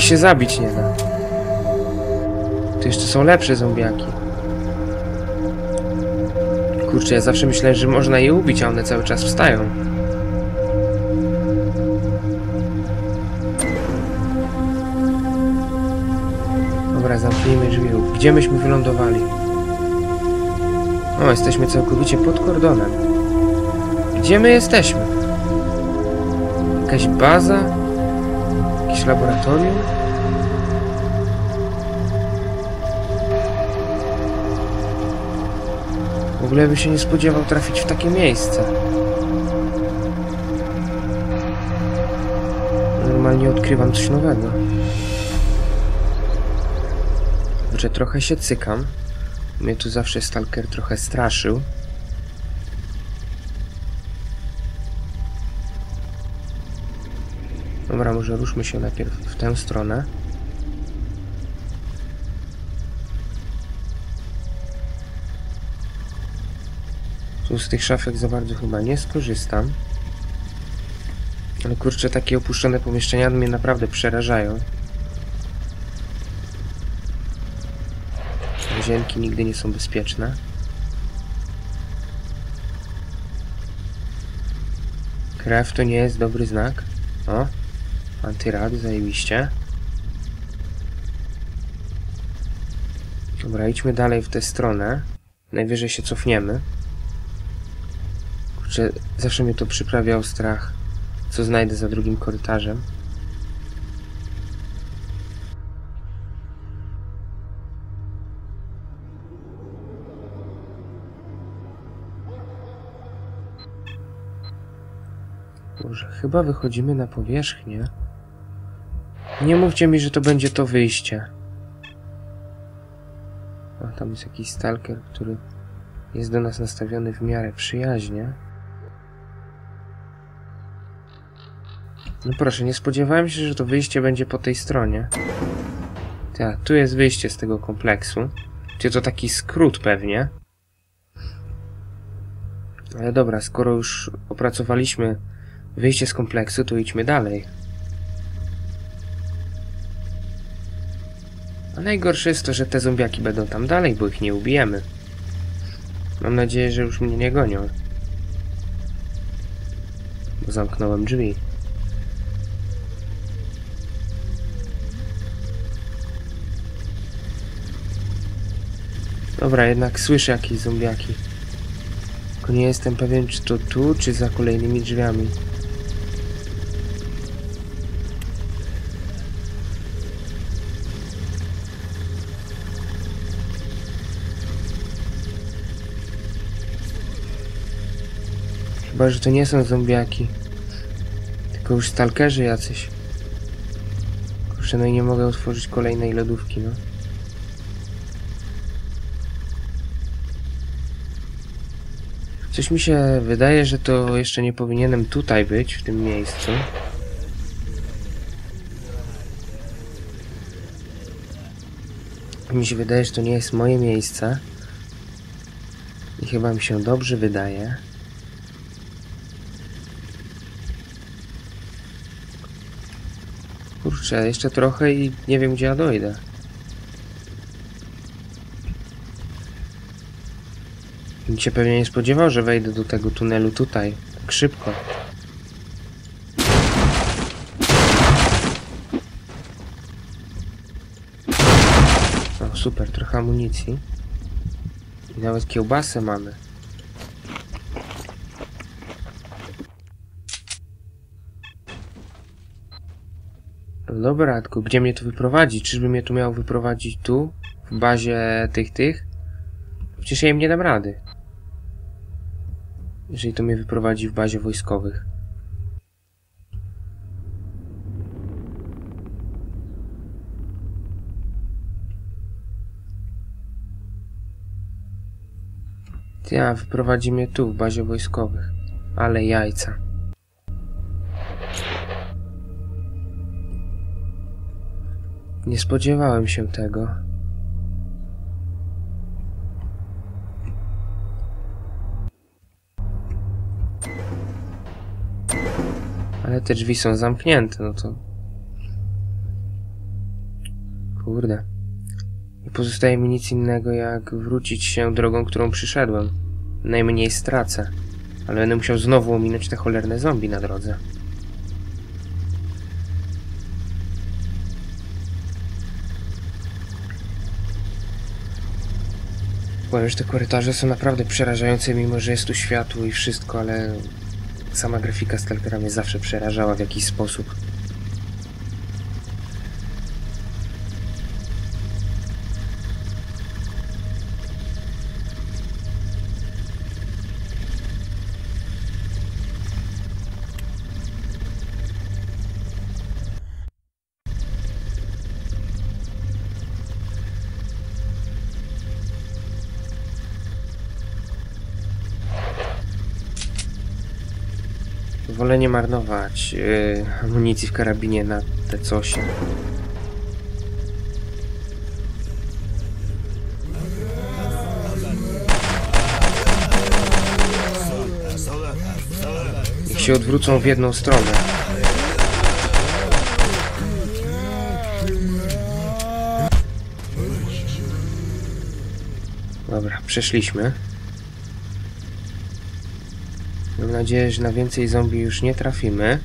Ich się zabić nie da. Tu jeszcze są lepsze zombiaki. Kurczę, ja zawsze myślałem, że można je ubić, a one cały czas wstają. Dobra, zamknijmy drzwi. Gdzie myśmy wylądowali? O, jesteśmy całkowicie pod kordonem. Gdzie my jesteśmy? Jakaś baza? Jakieś laboratorium? Ogóle by się nie spodziewał trafić w takie miejsce. Normalnie odkrywam coś nowego. Że trochę się cykam. Mnie tu zawsze Stalker trochę straszył. Dobra, może ruszmy się najpierw w tę stronę. Tu z tych szafek za bardzo chyba nie skorzystam. Ale kurczę, takie opuszczone pomieszczenia mnie naprawdę przerażają. Łazienki nigdy nie są bezpieczne. Krew to nie jest dobry znak. O, antyrad, zajebiście. Dobra, idźmy dalej w tę stronę. Najwyżej się cofniemy. Kurczę, zawsze mnie to przyprawiał strach. Co znajdę za drugim korytarzem. Boże, chyba wychodzimy na powierzchnię. Nie mówcie mi, że to będzie to wyjście. A tam jest jakiś stalker, który jest do nas nastawiony w miarę przyjaźnie. No proszę, nie spodziewałem się, że to wyjście będzie po tej stronie. Tak, tu jest wyjście z tego kompleksu. Czy to taki skrót pewnie. Ale dobra, skoro już opracowaliśmy wyjście z kompleksu, to idźmy dalej. A najgorsze jest to, że te zombiaki będą tam dalej, bo ich nie ubijemy. Mam nadzieję, że już mnie nie gonią. Bo zamknąłem drzwi. Dobra, jednak słyszę jakieś zombiaki. Tylko nie jestem pewien, czy to tu, czy za kolejnymi drzwiami. Chyba, że to nie są zombiaki. Tylko już stalkerzy jacyś. Kurczę, no i nie mogę otworzyć kolejnej lodówki, no. Coś mi się wydaje, że to jeszcze nie powinienem tutaj być, w tym miejscu. Mi się wydaje, że to nie jest moje miejsce. I chyba mi się dobrze wydaje. Kurczę, jeszcze trochę i nie wiem gdzie ja dojdę. Nikt się pewnie nie spodziewał, że wejdę do tego tunelu tutaj, tak szybko. O, super, trochę amunicji. I nawet kiełbasę mamy. No dobra, tylko gdzie mnie to wyprowadzi? Czyżby mnie tu miało wyprowadzić tu? W bazie tych, tych? Przecież ja im nie dam rady. Jeżeli to mnie wyprowadzi w bazie wojskowych. Ja, wyprowadzi mnie tu, w bazie wojskowych. Ale jajca. Nie spodziewałem się tego. Ale te drzwi są zamknięte, no to... Kurde. Nie pozostaje mi nic innego, jak wrócić się drogą, którą przyszedłem. Najmniej stracę. Ale będę musiał znowu ominąć te cholerne zombie na drodze. Powiem, że te korytarze są naprawdę przerażające, mimo że jest tu światło i wszystko, ale sama grafika Stalkera mnie zawsze przerażała w jakiś sposób. Wolę nie marnować yy, amunicji w karabinie na te cosie. Niech się odwrócą w jedną stronę. Dobra, przeszliśmy. Mam nadzieję, że na więcej zombie już nie trafimy.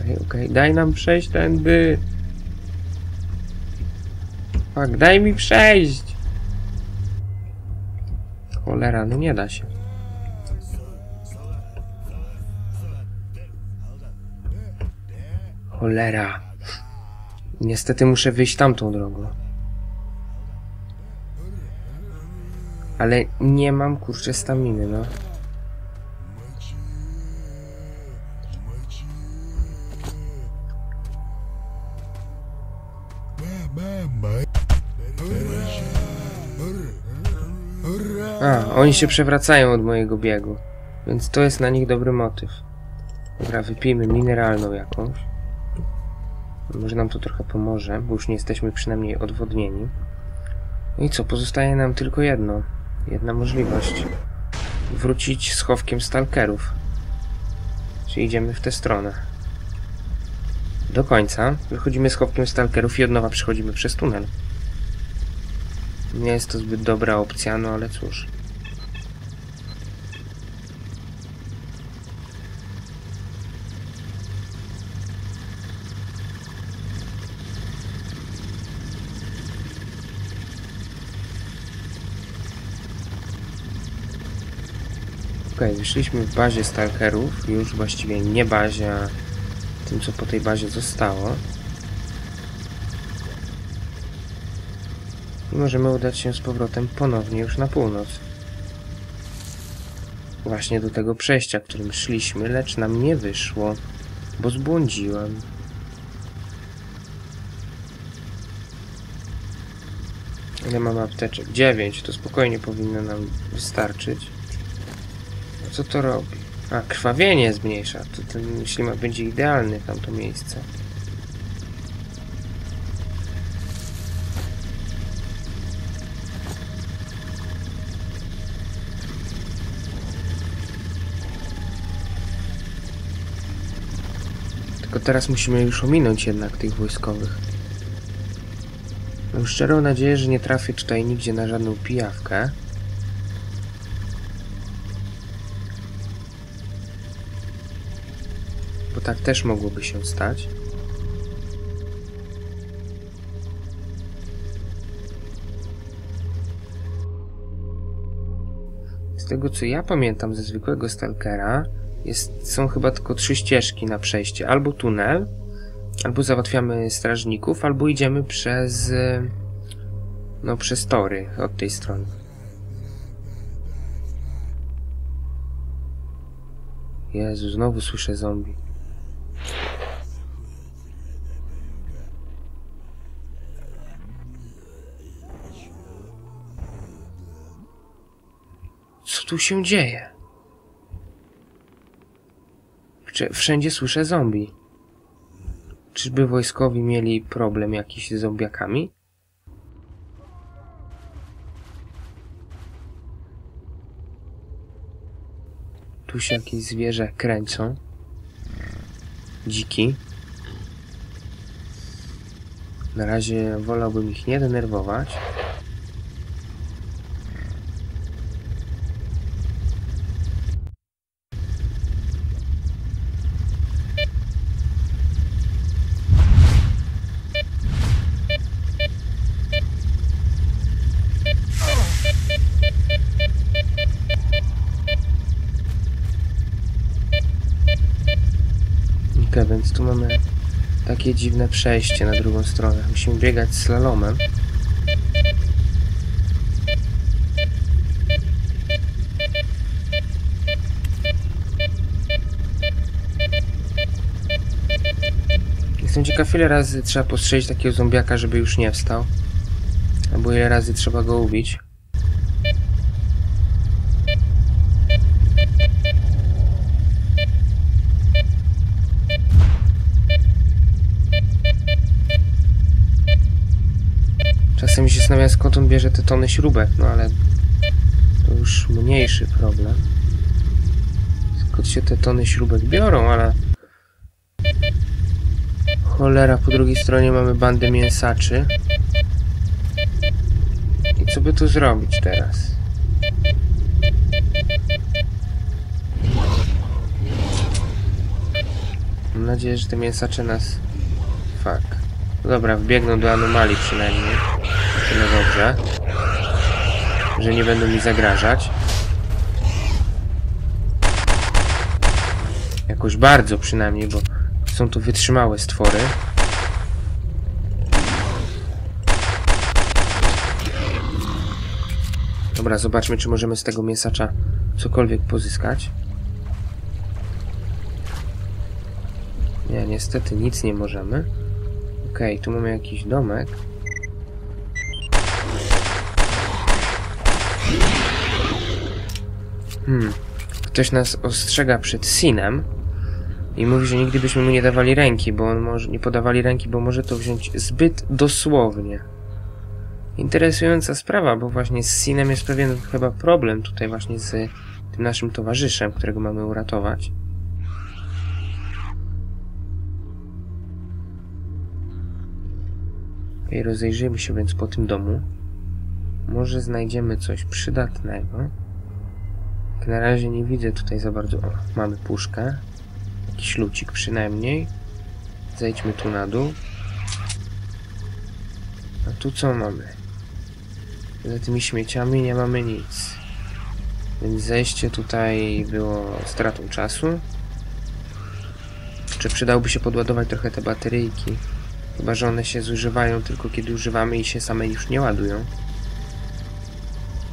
Okej, okej, daj nam przejść tędy. Fuck, daj mi przejść! Cholera, no nie da się. Cholera. Niestety muszę wyjść tamtą drogą. Ale nie mam kurczę staminy, no. A, oni się przewracają od mojego biegu. Więc to jest na nich dobry motyw. Dobra, wypijmy mineralną jakąś. Może nam to trochę pomoże, bo już nie jesteśmy przynajmniej odwodnieni. No i co, pozostaje nam tylko jedno. Jedna możliwość. Wrócić schowkiem stalkerów. Czyli idziemy w tę stronę. Do końca. Wychodzimy schowkiem stalkerów i od nowa przechodzimy przez tunel. Nie jest to zbyt dobra opcja, no ale cóż. Okej, okay, wyszliśmy w bazie stalkerów, już właściwie nie bazie, a tym co po tej bazie zostało. I możemy udać się z powrotem ponownie już na północ. Właśnie do tego przejścia, którym szliśmy, lecz nam nie wyszło, bo zbłądziłem. Ile mamy apteczek? 9, to spokojnie powinno nam wystarczyć. Co to robi? A, krwawienie zmniejsza. To ten ślimak będzie idealny tamto miejsce. Tylko teraz musimy już ominąć jednak tych wojskowych. Mam szczerą nadzieję, że nie trafię tutaj nigdzie na żadną pijawkę. Tak też mogłoby się stać. Z tego co ja pamiętam ze zwykłego Stalkera, jest, są chyba tylko trzy ścieżki na przejście. Albo tunel, albo załatwiamy strażników, albo idziemy przez no przez tory od tej strony. Jezu, znowu słyszę zombie. Tu się dzieje? Wszędzie słyszę zombie. Czyżby wojskowi mieli problem jakiś z zombiakami? Tu się jakieś zwierzę kręcą. dziki. Na razie wolałbym ich nie denerwować. Takie dziwne przejście na drugą stronę. Musimy biegać slalomem. Jestem ciekaw, ile razy trzeba postrzelić takiego zombiaka, żeby już nie wstał. Albo ile razy trzeba go ubić. Zastanawiam, skąd on bierze te tony śrubek, no ale to już mniejszy problem. Skąd się te tony śrubek biorą, ale... Cholera, po drugiej stronie mamy bandę mięsaczy. I co by tu zrobić teraz? Mam nadzieję, że te mięsacze nas... Fuck. Dobra, wbiegną do anomalii przynajmniej. No dobrze. Że nie będą mi zagrażać. Jakoś bardzo przynajmniej, bo są to wytrzymałe stwory. Dobra, zobaczmy, czy możemy z tego mięsacza cokolwiek pozyskać. Nie, niestety nic nie możemy. Okej, okay, tu mamy jakiś domek. Hmm. Ktoś nas ostrzega przed Sinem i mówi, że nigdy byśmy mu nie dawali ręki, bo on może nie podawali ręki, bo może to wziąć zbyt dosłownie. Interesująca sprawa, bo właśnie z Sinem jest pewien chyba problem tutaj właśnie z tym naszym towarzyszem, którego mamy uratować. Okay, rozejrzyjmy się więc po tym domu. Może znajdziemy coś przydatnego. Jak na razie nie widzę tutaj za bardzo... O, mamy puszkę. Jakiś lucik przynajmniej. Zejdźmy tu na dół. A tu co mamy? Za tymi śmieciami nie mamy nic. Więc zejście tutaj było stratą czasu. Czy przydałoby się podładować trochę te bateryjki? Chyba, że one się zużywają tylko kiedy używamy i się same już nie ładują.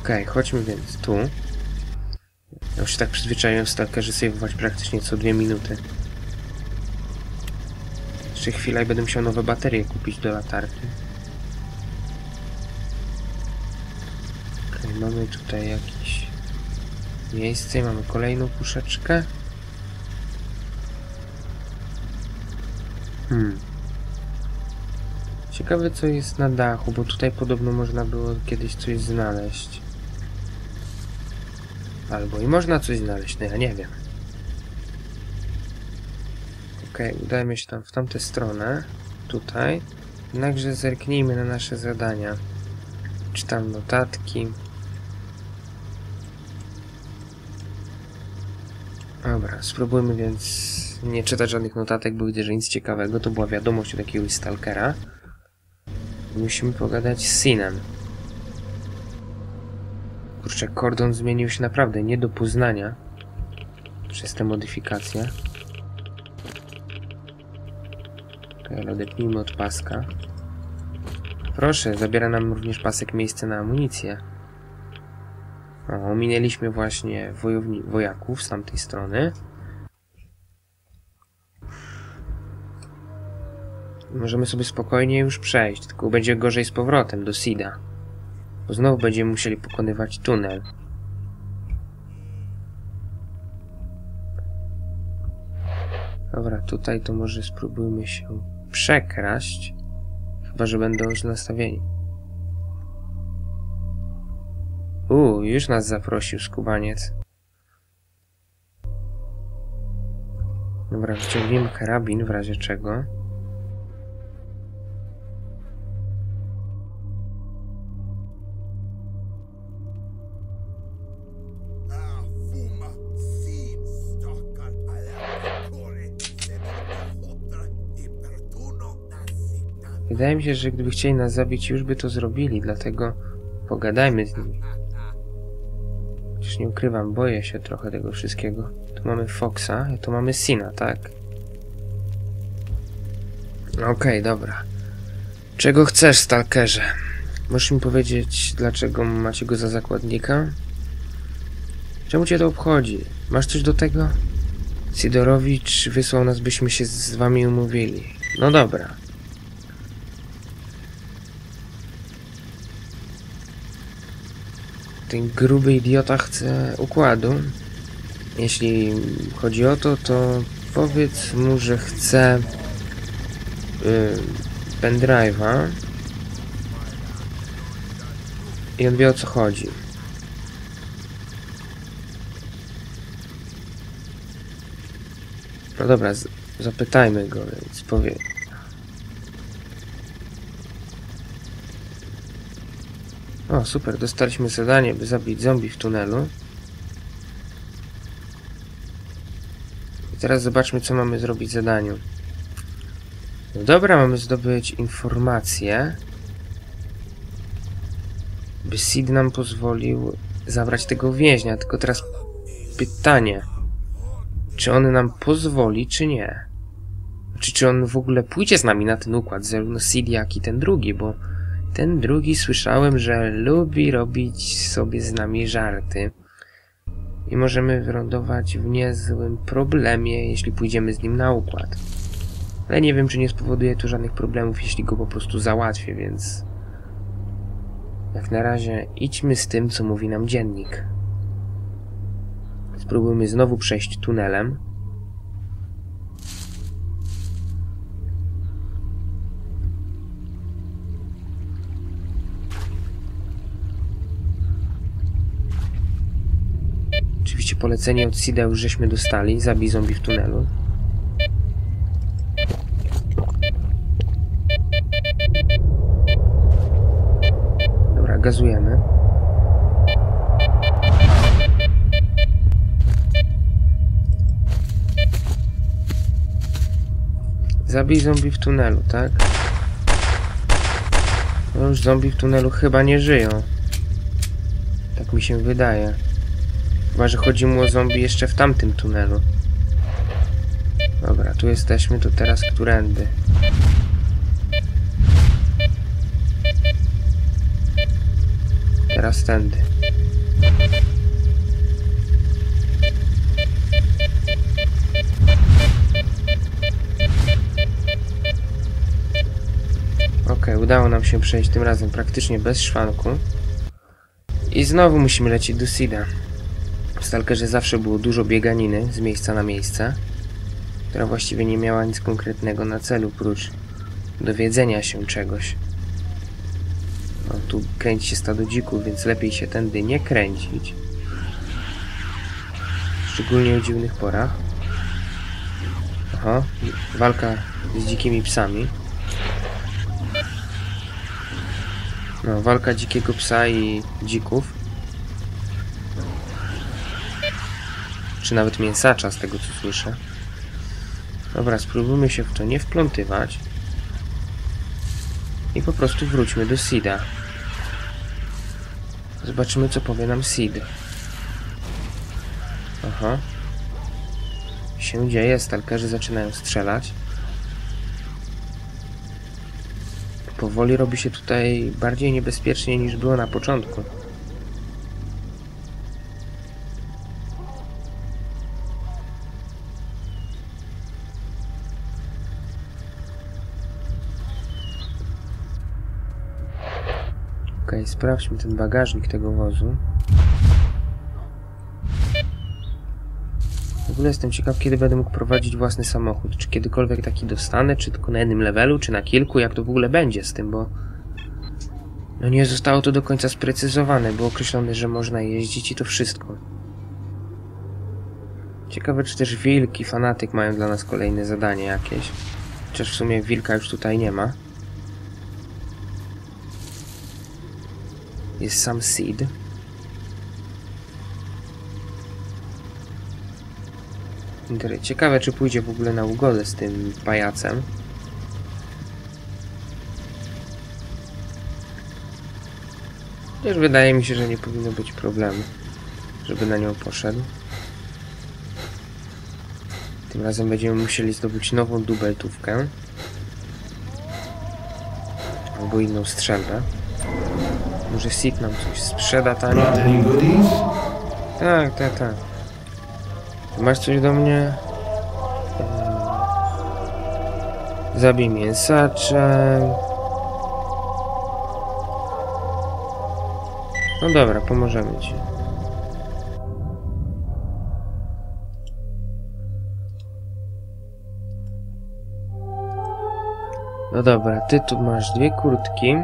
Okej, okay, chodźmy więc tu. Już się tak przyzwyczaiłem w stalkerze save'ować praktycznie co dwie minuty. Jeszcze chwilę i będę musiał nowe baterie kupić do latarki. Okay, mamy tutaj jakieś miejsce mamy kolejną puszeczkę. Hmm. Ciekawe co jest na dachu, bo tutaj podobno można było kiedyś coś znaleźć. Albo i można coś znaleźć, no ja nie wiem. Okej, okay, udajmy się tam w tamtę stronę. Tutaj. Jednakże zerknijmy na nasze zadania. Czytam notatki. Dobra, spróbujmy więc nie czytać żadnych notatek, bo widzę, że nic ciekawego. To była wiadomość od jakiegoś stalkera. Musimy pogadać z Sinem. Kurczę, kordon zmienił się naprawdę nie do poznania przez te modyfikacje. Okay, odepnijmy od paska. Proszę, zabiera nam również pasek miejsce na amunicję. O, ominęliśmy właśnie wojowni wojaków z tamtej strony. Możemy sobie spokojnie już przejść, tylko będzie gorzej z powrotem do Sida. Znowu będziemy musieli pokonywać tunel. Dobra, tutaj to może spróbujmy się przekraść. Chyba, że będą już nastawieni. Uuu, już nas zaprosił skubaniec. Dobra, wyciągniemy karabin w razie czego. Wydaje mi się, że gdyby chcieli nas zabić, już by to zrobili, dlatego pogadajmy z nimi. Chociaż nie ukrywam, boję się trochę tego wszystkiego. Tu mamy Foxa, a tu mamy Sina, tak? Okej, dobra. Czego chcesz, Stalkerze? Możesz mi powiedzieć, dlaczego macie go za zakładnika? Czemu cię to obchodzi? Masz coś do tego? Sidorowicz wysłał nas, byśmy się z wami umówili. No dobra. Ten gruby idiota chce układu. Jeśli chodzi o to, to powiedz mu, że chce yy, pendrive'a i on wie o co chodzi. No dobra, zapytajmy go, więc powie. O, super, dostaliśmy zadanie, by zabić zombie w tunelu. I teraz zobaczmy, co mamy zrobić w zadaniu. No dobra, mamy zdobyć informacje, by Sid nam pozwolił zabrać tego więźnia. Tylko teraz pytanie, czy on nam pozwoli, czy nie? Czy, czy on w ogóle pójdzie z nami na ten układ, zarówno Sid, jak i ten drugi, bo ten drugi słyszałem, że lubi robić sobie z nami żarty. I możemy wylądować w niezłym problemie, jeśli pójdziemy z nim na układ. Ale nie wiem, czy nie spowoduje to żadnych problemów, jeśli go po prostu załatwię, więc... Jak na razie idźmy z tym, co mówi nam dziennik. Spróbujmy znowu przejść tunelem. Polecenie od Sida już żeśmy dostali. Zabij zombie w tunelu. Dobra, gazujemy. Zabij zombie w tunelu, tak? No już zombie w tunelu chyba nie żyją. Tak mi się wydaje. Chyba, że chodzi mu o zombie jeszcze w tamtym tunelu. Dobra, tu jesteśmy, to teraz którędy? Teraz tędy. Okej, udało nam się przejść tym razem praktycznie bez szwanku. I znowu musimy lecieć do Sida. W Stalkerze zawsze było dużo bieganiny z miejsca na miejsce, która właściwie nie miała nic konkretnego na celu, prócz dowiedzenia się czegoś. No, tu kręci się stado dzików, więc lepiej się tędy nie kręcić. Szczególnie o dziwnych porach. Aha, walka z dzikimi psami. No, walka dzikiego psa i dzików. Czy nawet mięsacza, z tego co słyszę. Dobra, spróbujmy się w to nie wplątywać. I po prostu wróćmy do Sida. Zobaczymy, co powie nam Sid. Aha. Się dzieje, stalkerzy zaczynają strzelać. Powoli robi się tutaj bardziej niebezpiecznie niż było na początku. Sprawdźmy ten bagażnik tego wozu. W ogóle jestem ciekaw, kiedy będę mógł prowadzić własny samochód. Czy kiedykolwiek taki dostanę, czy tylko na jednym levelu, czy na kilku, jak to w ogóle będzie z tym, bo... No nie zostało to do końca sprecyzowane, było określone, że można jeździć i to wszystko. Ciekawe, czy też wilki, fanatyk mają dla nas kolejne zadanie jakieś. Chociaż w sumie wilka już tutaj nie ma. Jest sam Seed. Ciekawe, czy pójdzie w ogóle na ugodę z tym pajacem. Też wydaje mi się, że nie powinno być problemu, żeby na nią poszedł. Tym razem będziemy musieli zdobyć nową dubeltówkę. Albo inną strzelbę. Może Sid nam coś sprzeda goodies? Tak, tak, tak. Masz coś do mnie? Eee, Zabij mięsaczem. No dobra, pomożemy ci. No dobra, ty tu masz dwie kurtki.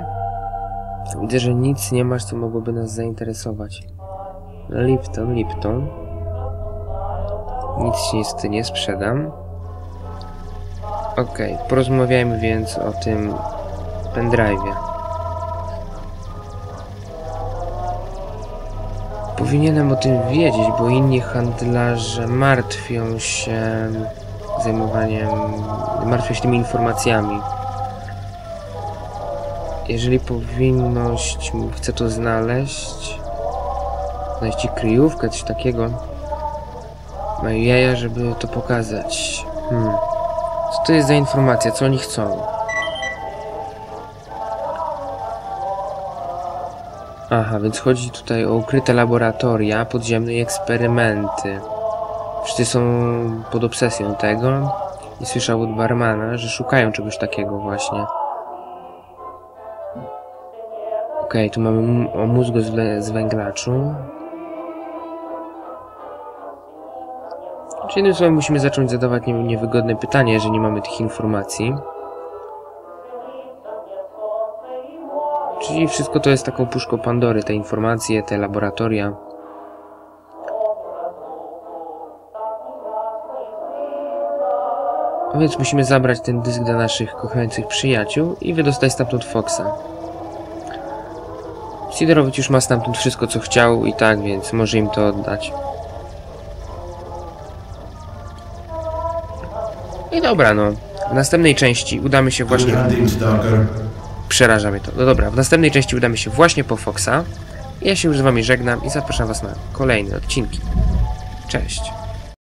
Widzę, że nic nie masz, co mogłoby nas zainteresować. Lipton, Lipton. Nic ci niestety nie sprzedam. Okej, porozmawiajmy więc o tym pendrive'ie. Powinienem o tym wiedzieć, bo inni handlarze martwią się zajmowaniem, martwią się tymi informacjami. Jeżeli powinność chce to znaleźć, znaleźć kryjówkę, coś takiego, mają jaja, żeby to pokazać. Hmm. Co to jest za informacja? Co oni chcą? Aha, więc chodzi tutaj o ukryte laboratoria, podziemne i eksperymenty. Wszyscy są pod obsesją tego i słyszał od barmana, że szukają czegoś takiego właśnie. Okej, tu mamy o mózgu z, wę- z węglaczu. Czyli jednym słowem musimy zacząć zadawać nie, niewygodne pytania, jeżeli nie mamy tych informacji. Czyli wszystko to jest taką puszką Pandory, te informacje, te laboratoria. A więc musimy zabrać ten dysk dla naszych kochających przyjaciół i wydostać stamtąd Foxa. Sidorowicz już ma stamtąd wszystko, co chciał i tak, więc może im to oddać. I dobra, no. W następnej części udamy się właśnie... Przeraża mnie to. No dobra, w następnej części udamy się właśnie po Foxa. Ja się już z wami żegnam i zapraszam was na kolejne odcinki. Cześć.